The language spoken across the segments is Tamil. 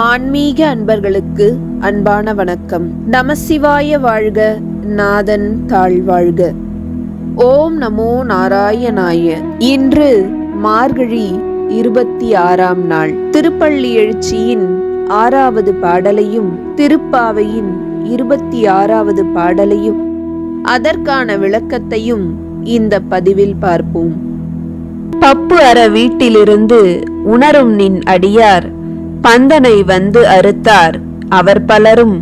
ஆன்மீக அன்பர்களுக்கு அன்பான வணக்கம். நமசிவாய வாழ்க நாதன் தாழ்வாழ்க. ஓம் நமோ நாராயணாய. இன்று மார்கழி இருபத்தி ஆறாம் நாள். திருப்பள்ளி எழுச்சியின் ஆறாவது பாடலையும் திருப்பாவையின் இருபத்தி ஆறாவது பாடலையும் அதற்கான விளக்கத்தையும் இந்த பதிவில் பார்ப்போம். பப்பு அற வீட்டிலிருந்து உணரும் நின் அடியார் பந்தனை வந்து அறுத்தார். அவர் பலரும்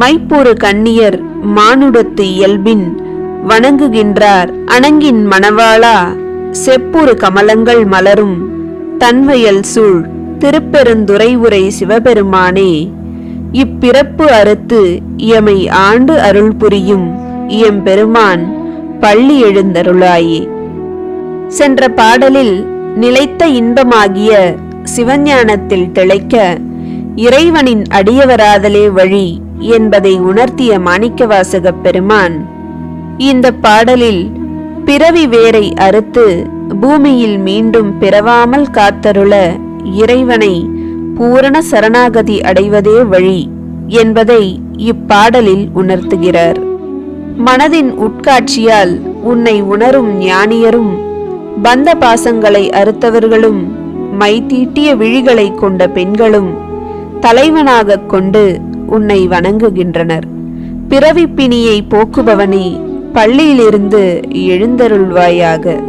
மைப்பூரு கண்ணியர் மானுடத்து இயல்பின் வணங்குகின்றார். அணங்கின் மணவாளா செப்புரு கமலங்கள் மலரும். தன்வயல் சூழ் திருப்பெருந்துரை உரை சிவபெருமானே இப்பிறப்பு அறுத்து இயமை ஆண்டு அருள் புரியும் இயம்பெருமான் பள்ளி எழுந்தருளாயே. சென்ற பாடலில் நிலைத்த இன்பமாகிய சிவஞானத்தில் திளைக்க இறைவனின் அடியவராதலே வழி என்பதை உணர்த்திய மாணிக்கவாசக பெருமான் இந்த பாடலில் பிறவி வேரை அறுத்து பூமியில் மீண்டும் பிறவாமல் காத்தருள இறைவனை பூரண சரணாகதி அடைவதே வழி என்பதை இப்பாடலில் உணர்த்துகிறார். மனதின் உட்காட்சியால் உன்னை உணரும் ஞானியரும் பந்த பாசங்களை அறுத்தவர்களும் மைதீட்டிய விழிகளை கொண்ட பெண்களும் தலைவனாகக் கொண்டு உன்னை வணங்குகின்றனர். பிறவி பிணியை போக்குபவனே பள்ளியிலிருந்து எழுந்தருள்வாயாக.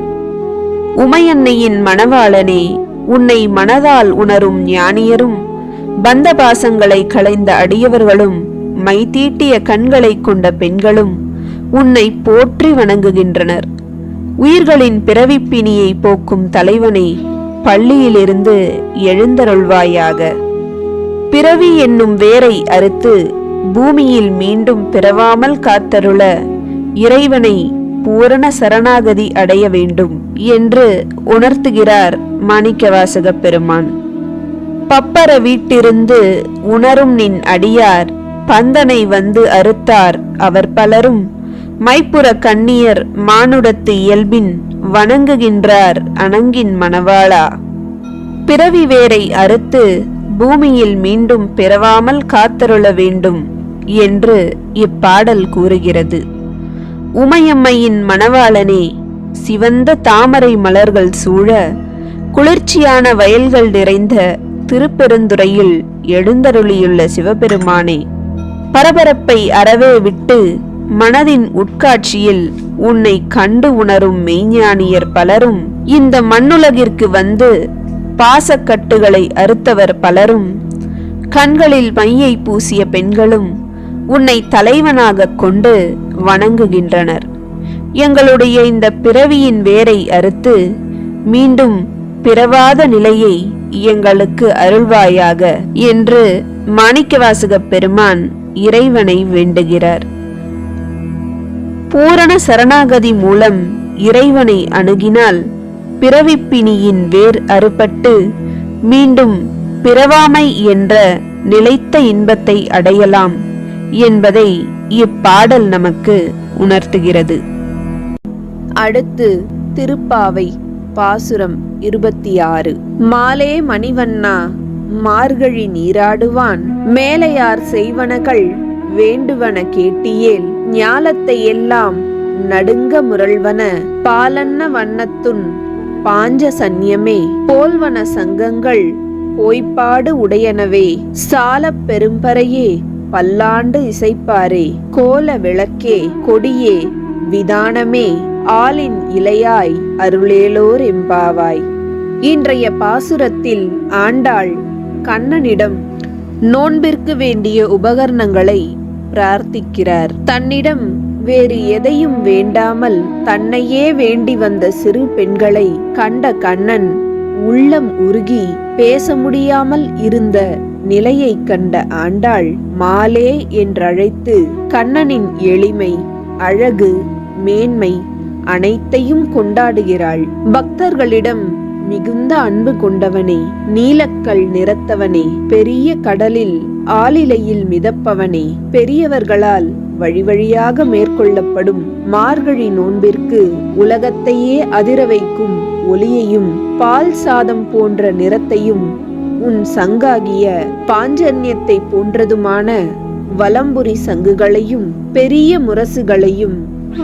உமையன்னையின் மணவாளனே உன்னை மனதால் உணரும் ஞானியரும் பந்த பாசங்களை களைந்த அடியவர்களும் மைதீட்டிய கண்களைக் கொண்ட பெண்களும் உன்னை போற்றி வணங்குகின்றனர். உயிர்களின் பிறவிப்பிணியை போக்கும் தலைவனே பள்ளியிலிருந்து எழுந்தருள்வாயாக. பிறவி என்னும் வேரை அறுத்து பூமியில் மீண்டும் பிறவாமல் காத்தருள இறைவனை பூரண சரணாகதி அடைய வேண்டும் என்று உணர்த்துகிறார் மாணிக்கவாசகப் பெருமான். பப்பர வீட்டிருந்து உணரும் நின் அடியார் பந்தனை வந்து அறுத்தார் அவர் பலரும் மைப்புற கண்ணியர் மானுடத்து இயல்பின் வணங்குகின்றார் அணங்கின் மணவாளா. பிறவி வேரை அறுத்து பூமியில் மீண்டும் பிறவாமல் காத்தருள வேண்டும் என்று இப்பாடல் கூறுகிறது. உமையம்மையின் மணவாளனே சிவந்த தாமரை மலர்கள் சூழ குளிர்ச்சியான வயல்கள் நிறைந்த திருப்பெருந்துறையில் எழுந்தருளியுள்ள சிவபெருமானே பரபரப்பை அறவே விட்டு மனதின் உட்காட்சியில் உன்னை கண்டு உணரும் மெய்ஞானியர் பலரும் இந்த மண்ணுலகிற்கு வந்து பாசக்கட்டுகளை அறுத்தவர் பலரும் கண்களில் மையை பூசிய பெண்களும் உன்னை தலைவனாகக் கொண்டு வணங்குகின்றனர். எங்களுடைய இந்த பிறவியின் வேரை அறுத்து மீண்டும் பிறவாத நிலையை எங்களுக்கு அருள்வாயாக என்று மாணிக்கவாசக பெருமான் இறைவனை வேண்டுகிறார். பூரண சரணாகதி மூலம் இறைவனை அணுகினால் பிறவிப்பிணியின் வேர் அறுபட்டு மீண்டும் பிறவாமை என்ற நிலைத்த இன்பத்தை அடையலாம் என்பதை இப்பாடல் நமக்கு உணர்த்துகிறது. அடுத்து திருப்பாவை பாசுரம் இருபத்தி ஆறு மாலே மணிவண்ணா மார்கழி நீராடுவான் மேலையார் செய்வனகள் வேண்டுவன கேட்டியேல் ஞாலத்தை எல்லாம் நடுங்க முரள்வன. பாலன்ன வண்ணத்துன் பாஞ்ச சன்யமே போல்வன சங்கங்கள் போய்ப்பாடு உடையனவே. சாலப் பெரும்பறையே பல்லாண்டு இசைப்பாரே. கோல விளக்கே கொடியே விதானமே ஆளின் இலையாய் அருளேலோர் எம்பாவாய். இன்றைய பாசுரத்தில் ஆண்டாள் கண்ணனிடம் நோன்பிற்கு வேண்டிய உபகரணங்களை பிரார்த்திக்கிறார். தன்னிடம் வேறு எதையும் வேண்டாமல் தன்னையே வேண்டி வந்த சிறு பெண்களை கண்ட கண்ணன் உள்ளம் உருகி பேச முடியாமல் இருந்த நிலையை கண்ட ஆண்டாள் மாலே என்றழைத்து கண்ணனின் எளிமை அழகு மேன்மை அனைத்தையும் கொண்டாடுகிறாள். பக்தர்களிடம் மிகுந்த அன்பு கொண்டவனே நீலக்கல் நிறத்தவனே பெரிய கடலில் ஆளிலையில் மிதப்பவனே பெரியவர்களால் வழிவழியாக மேற்கொள்ளப்படும் மார்கழி நோன்பிற்கு உலகத்தையே அதிர வைக்கும் ஒளியையும் பால் சாதம் போன்ற நிறத்தையும் உன் சங்காகிய பாஞ்சன்யத்தை போன்றதுமான வலம்புரி சங்குகளையும் பெரிய முரசுகளையும்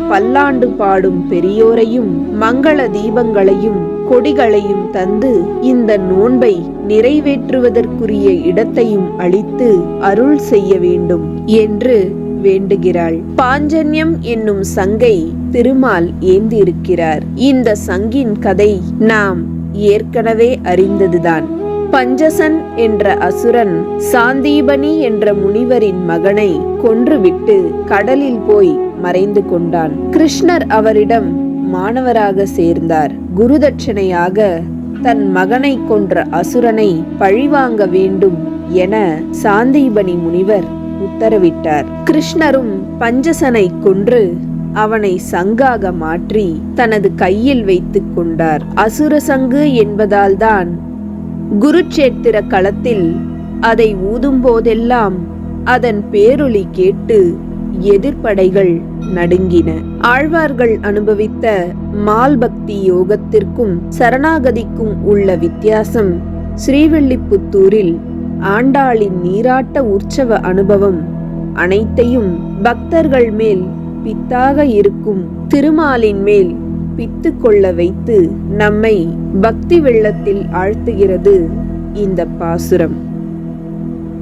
பல்லாண்டு பாடும் பெரியோரையும் மங்கள தீபங்களையும் கொடிகளையும் தந்து இந்த நோன்பை நிறைவேற்றுவதற்குரிய இடத்தையும் அளித்து அருள் செய்ய வேண்டும் என்று வேண்டுகிறாள். பாஞ்சன்யம் என்னும் சங்கை திருமால் ஏந்தியிருக்கிறார் இந்த சங்கின் கதை நாம் ஏற்கனவே அறிந்ததுதான். பஞ்சசன் என்ற அசுரன் சாந்தீபனி என்ற முனிவரின் மகனை கொன்றுவிட்டு கடலில் போய் மறைந்து கொண்டான். கிருஷ்ணர் அவரிடம் மாணவராக சேர்ந்தார். குருதட்சணையாக தன் மகனை கொன்ற அசுரனை பழிவாங்க வேண்டும் என சாந்தீபனி முனிவர் உத்தரவிட்டார். கிருஷ்ணரும் பஞ்சசனை கொன்று அவனை சங்காக மாற்றி தனது கையில் வைத்துக் கொண்டார். அசுர சங்கு என்பதால்தான் குருட்சேத்திர களத்தில் அதை ஊதும் போதெல்லாம் அதன் பேரொளி கேட்டு எதிர்ப்படைகள் நடுங்கின. ஆழ்வார்கள் அனுபவித்த மால்பக்தி யோகத்திற்கும் சரணாகதிக்கும் உள்ள வித்தியாசம் ஸ்ரீவில்லிபுத்தூரில் ஆண்டாளின் நீராட்ட உற்சவ அனுபவம் அனைத்தையும் பக்தர்கள் மேல் பித்தாக இருக்கும் திருமாலின் மேல் பித்து கொள்ள வைத்து நம்மை பக்தி வெள்ளத்தில் ஆழ்த்துகிறது இந்த பாசுரம்.